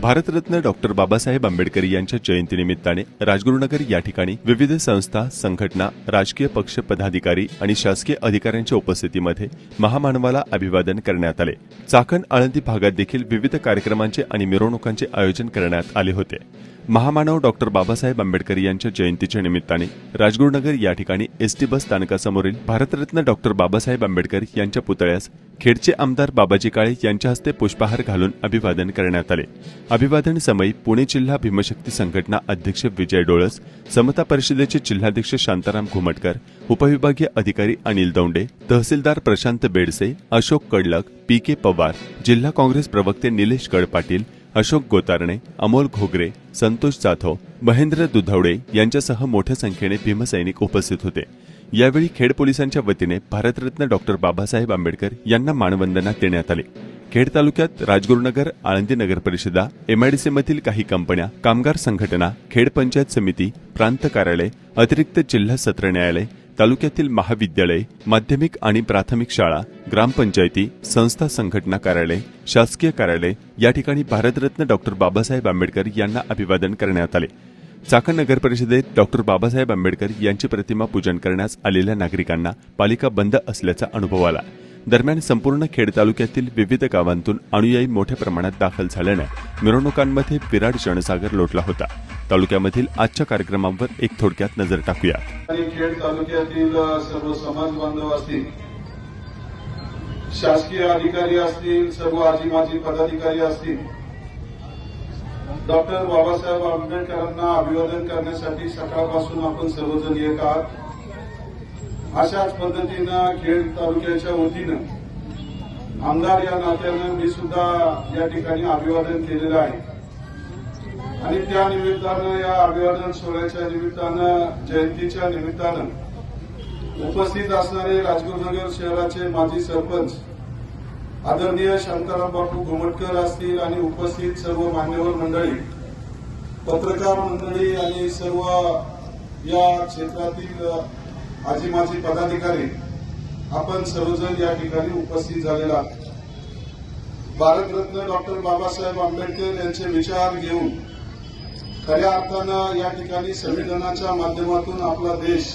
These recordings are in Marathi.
भारतरत्न डॉक्टर बाबासाहेब आंबेडकर यांच्या जयंतीनिमित्ताने राजगुरुनगर या ठिकाणी विविध संस्था संघटना राजकीय पक्ष पदाधिकारी आणि शासकीय अधिकाऱ्यांच्या उपस्थितीमध्ये महामानवाला अभिवादन करण्यात आले. चाकण आळंदी भागात देखील विविध कार्यक्रमांचे आणि मिरवणुकांचे आयोजन करण्यात आले होते. महामानव डॉक्टर बाबासाहेब आंबेडकर यांच्या जयंतीच्या निमित्ताने राजगुरुनगर या ठिकाणी एसटी बस स्थानकासमोरील भारतरत्न डॉक्टर बाबासाहेब आंबेडकर यांच्या पुतळ्यास खेडचे आमदार बाबाजी काळे यांच्या हस्ते पुष्पहार घालून अभिवादन करण्यात आले. अभिवादन समयी पुणे जिल्हा भीमशक्ती संघटना अध्यक्ष विजय डोळस समता परिषदेचे जिल्हाध्यक्ष शांताराम घुमटकर उपविभागीय अधिकारी अनिल दौंडे तहसीलदार प्रशांत बेडसे अशोक कडलक पी के पवार जिल्हा काँग्रेस प्रवक्ते निलेश गड पाटील अशोक गोतारणे अमोल घोगरे संतोष जाधव महेंद्र दुधवडे यांच्यासह मोठ्या संख्येने भीमसैनिक उपस्थित होते. यावेळी खेड पोलिसांच्या वतीने भारतरत्न डॉक्टर बाबासाहेब आंबेडकर यांना मानवंदना देण्यात आली. खेड तालुक्यात राजगुरुनगर आळंदी नगर परिषदा एमआयडीसीमधील काही कंपन्या कामगार संघटना खेड पंचायत समिती प्रांत कार्यालय अतिरिक्त जिल्हा सत्र न्यायालय तालुक्यातील महाविद्यालय माध्यमिक आणि प्राथमिक शाळा ग्रामपंचायती संस्था संघटना कार्यालय शासकीय कार्यालय या ठिकाणी भारतरत्न डॉक्टर बाबासाहेब आंबेडकर यांना अभिवादन करण्यात आले. चाकण नगर परिषदेत डॉक्टर बाबासाहेब आंबेडकर यांची प्रतिमा पूजन करण्यास आलेल्या नागरिकांना पालिका बंद असल्याचा अनुभव आला. दरम्यान संपूर्ण खेड तालुक्यातील विविध गावांतून अनुयायी मोठ्या प्रमाणात दाखल झाल्यानं मिरवणुकांमध्ये विराट जनसागर लोटला होता. तालुक्यामधील आजच्या कार्यक्रमावर एक थोडक्यात नजर टाकूया. खेड तालुक्यातील सर्व समाज बांधव असतील शासकीय अधिकारी असतील सर्व आजी माजी पदाधिकारी असतील डॉक्टर बाबासाहेब आंबेडकरांना अभिवादन करण्यासाठी सकाळपासून आपण सर्वजण येत आहात. अशाच पद्धतीनं खेड तालुक्याच्या वतीनं आमदार या नात्यानं मी सुद्धा या ठिकाणी अभिवादन केलेलं आहे. आणि त्या निमित्तानं या अभिवादन सोहळ्याच्या निमित्तानं जयंतीच्या निमित्तानं उपस्थित असणारे राजगुरुनगर शहराचे माजी सरपंच आदरणीय शांताराम बापू घुमटकर असतील आणि उपस्थित सर्व मान्यवर मंडळी पत्रकार मंडळी आणि सर्व या क्षेत्रातील आजी माजी पदाधिकारी आपण सर्वजण या ठिकाणी उपस्थित झालेला भारतरत्न डॉक्टर बाबासाहेब आंबेडकर यांचे विचार घेऊन खऱ्या अर्थानं या ठिकाणी संविधानाच्या माध्यमातून आपला देश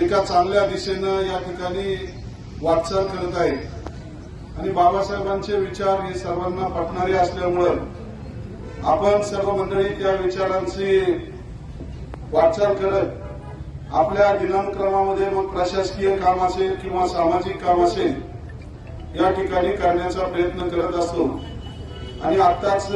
एका चांगल्या दिशेनं या ठिकाणी वाटचाल करत आहे. आणि बाबासाहेबांचे विचार हे सर्वांना पटणारे असल्यामुळं आपण सर्व मंडळी त्या विचारांची वाटचाल करत आपल्या दिनांक्रमामध्ये मग प्रशासकीय काम असेल किंवा सामाजिक काम असेल या ठिकाणी करण्याचा प्रयत्न करत असतो. आणि आत्ताच